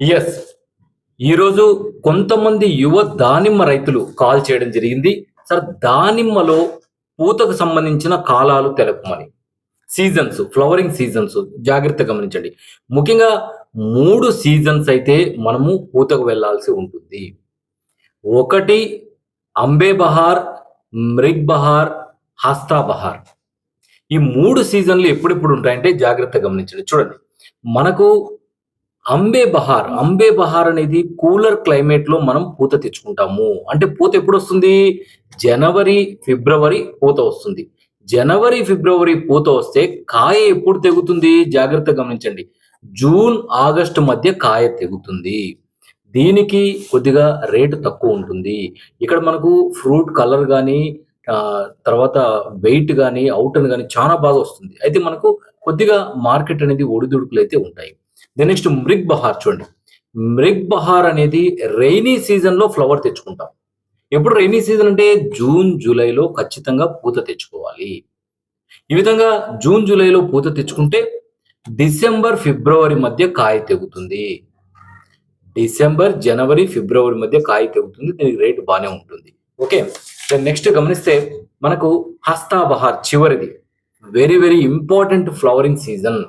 Yes ఈరోజు కొంతమంది యువ దానిమ్మ రైతులు కాల్ చేయడం జరిగింది. సార్ దానిమ్మలో పూతకు సంబంధించిన కాలాలు తెలపమని. సీజన్స్ ఫ్లవరింగ్ సీజన్స్ జాగ్రత్త గమనించండి. ముఖ్యంగా మూడు సీజన్స్ అయితే మనము పూతకు వెళ్ళాల్సి ఉంటుంది. ఒకటి అంబే బహార్ మృగ్ బహార్ హస్తా బహార్. ఈ మూడు సీజన్లు ఎప్పుడెప్పుడు ఉంటాయంటే జాగ్రత్త గమనించండి. చూడండి మనకు అంబే బహార్. అంబే బహార్ అనేది కూలర్ క్లైమేట్లో మనం పూత తెచ్చుకుంటాము. అంటే పూత ఎప్పుడు వస్తుంది? జనవరి ఫిబ్రవరి పూత వస్తుంది. జనవరి ఫిబ్రవరి పూత వస్తే కాయ ఎప్పుడు తెగుతుంది? జాగ్రత్త గమనించండి. జూన్ ఆగస్టు మధ్య కాయ తెగుతుంది. దీనికి కొద్దిగా రేటు తక్కువ ఉంటుంది. ఇక్కడ మనకు ఫ్రూట్ కలర్ కానీ తర్వాత వెయిట్ కానీ అవుటర్ కానీ చాలా బాగా వస్తుంది. అయితే మనకు కొద్దిగా మార్కెట్ అనేది ఒడిదుడుకులు అయితే ఉంటాయి. దెన్ నెక్స్ట్ మృగ్ బహార్ చూడండి. మృగ్ బహార్ అనేది రైనీ సీజన్లో ఫ్లవర్ తెచ్చుకుంటాం. ఎప్పుడు రైనీ సీజన్ అంటే జూన్ జూలైలో ఖచ్చితంగా పూత తెచ్చుకోవాలి. ఈ విధంగా జూన్ జూలైలో పూత తెచ్చుకుంటే డిసెంబర్ ఫిబ్రవరి మధ్య కాయ తెగుతుంది. డిసెంబర్ జనవరి ఫిబ్రవరి మధ్య కాయ తెగుతుంది. దీనికి రేటు బాగానే ఉంటుంది. ఓకే దెన్ నెక్స్ట్ గమనిస్తే మనకు హస్తాబహార్ చివరిది. Very very important flowering season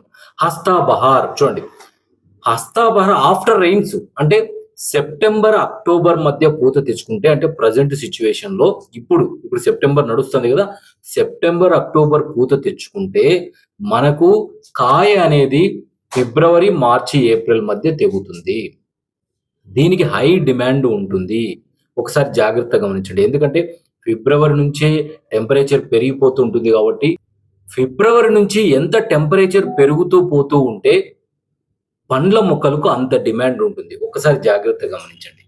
హస్తాబహార్ చూడండి. హస్తా ఆఫ్టర్ రెయిన్స్ అంటే సెప్టెంబర్ అక్టోబర్ మధ్య పూత తెచ్చుకుంటే అంటే ప్రజెంట్ సిచ్యువేషన్లో ఇప్పుడు ఇప్పుడు సెప్టెంబర్ నడుస్తుంది కదా సెప్టెంబర్ అక్టోబర్ పూత తెచ్చుకుంటే మనకు కాయ అనేది ఫిబ్రవరి మార్చి ఏప్రిల్ మధ్య తెగుతుంది. దీనికి హై డిమాండ్ ఉంటుంది. ఒకసారి జాగ్రత్త గమనించండి. ఎందుకంటే ఫిబ్రవరి నుంచే టెంపరేచర్ పెరిగిపోతుంటుంది కాబట్టి ఫిబ్రవరి నుంచి ఎంత టెంపరేచర్ పెరుగుతూ పోతూ ఉంటే పండ్ల మొక్కలకు అంత డిమాండ్ ఉంటుంది. ఒకసారి జాగ్రత్తగా గమనించండి.